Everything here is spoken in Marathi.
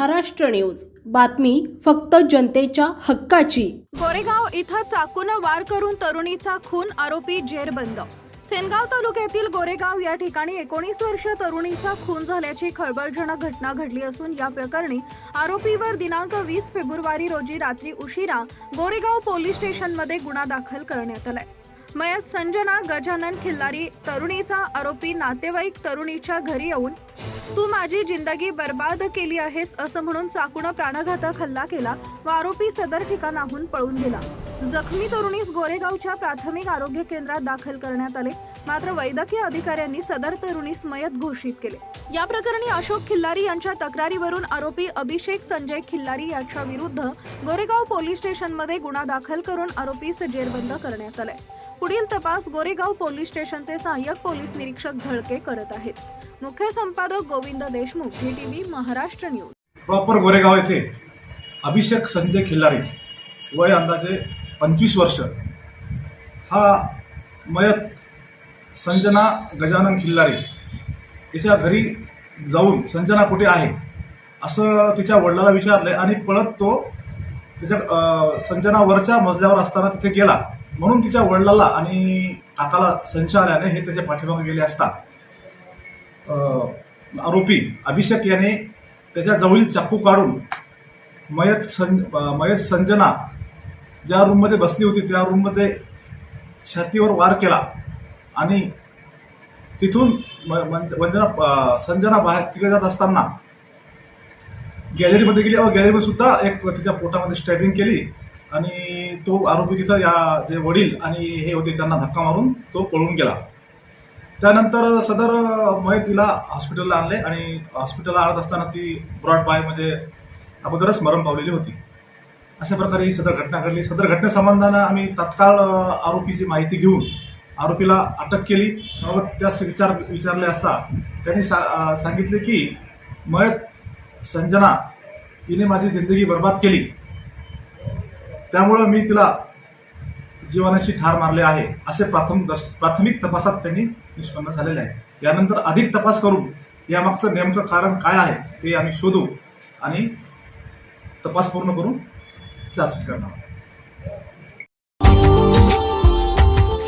महाराष्ट्र न्यूज. बातमी फक्त जनतेच्या हक्काची. गोरेगाव इथं चाकून वार करून तरुणीचा खून आरोपी जेरबंद. सेनगाव तालुक्यातील गोरेगाव या ठिकाणी एकोणीस वर्ष तरुणीचा खून झाल्याची खळबळजनक घटना घडली असून या प्रकरणी आरोपीवर दिनांक वीस फेब्रुवारी रोजी रात्री उशिरा गोरेगाव पोलीस स्टेशनमध्ये गुन्हा दाखल करण्यात आलाय. मयत संजना गजानन खिल्लारी तरुणीचा आरोपी नातेवाईक तरुणीच्या घरी येऊन तू माझी जिंदगी बर्बाद केली आहेस असं म्हणून चाकून प्राणघातक हल्ला केला व आरोपी सदर ठिकाणाहून पळून गेला. जखमी तरुणीस गोरेगावच्या प्राथमिक आरोग्य केंद्रात दाखल करण्यात आले. मात्र वैद्यकीय अधिकाऱ्यांनी सदर तरुणीस मयत घोषित केले. या प्रकरणी अशोक खिल्लारी यांच्या तक्रारीवरून आरोपी अभिषेक संजय खिल्लारी यांच्या विरुद्ध गोरेगाव पोलीस स्टेशनमध्ये गुन्हा दाखल करून आरोपीस जेरबंद करण्यात आलाय. पुढील तपास गोरेगाव पोलीस स्टेशनचे सहाय्यक पोलीस निरीक्षक धळके करत आहेत. मुख्य संपादक Govind Deshmukh TV Maharashtra news. Proper Goregaon येथे अभिषेक संजय खिल्लारी वय अंदाजे पंचवीस वर्ष. हा मयत संजना गजानन खिल्लारी तिच्या घरी जाऊन संजना कुठे आहे? असं तिच्या वडिलाला विचारले आणि पळत तो तिच्या संजना वरच्या मजल्यावर असताना तिथे गेला. म्हणून तिच्या वडिलाला आणि काकाला संशय आल्याने हे त्याच्या पाठीमागे गेले असता. आरोपी अभिषेक याने त्याच्या जवळील चाकू काढून मयत सं मयत संजना ज्या रूममध्ये बसली होती त्या रूममध्ये छातीवर वार केला आणि तिथून म- मंज- वंजना संजना बाहेर तिकडे जात असताना गॅलरीमध्ये गेली. व गॅलरीमध्ये सुद्धा एक तिच्या पोटामध्ये स्टॅबिंग केली आणि तो आरोपी तिथं या जे वडील आणि हे होते त्यांना धक्का मारून तो पळून गेला. त्यानंतर सदर मय तिला हॉस्पिटलला आणले आणि हॉस्पिटलला आणत असताना ती ब्रॉड बाय म्हणजे अगोदरच मरण पावलेली होती. अशा प्रकारे ही सदर घटना घडली. सदर घटनेसंबंधानं आम्ही तत्काळ आरोपीची माहिती घेऊन आरोपीला अटक केली. व त्यास विचार विचारले असता त्यांनी सा सांगितले की मयत संजना हिने माझी जिंदगी बर्बाद केली. त्यामुळं मी तिला जीवनाशी ठार मारले आहे. असे प्राथमिक दर्श प्राथमिक तपासात त्यांनी निष्पन्न झालेले आहे. यानंतर अधिक तपास करून यामागचं नेमकं कारण काय आहे ते आम्ही शोधू आणि तपास पूर्ण करून चार्जशीट करणार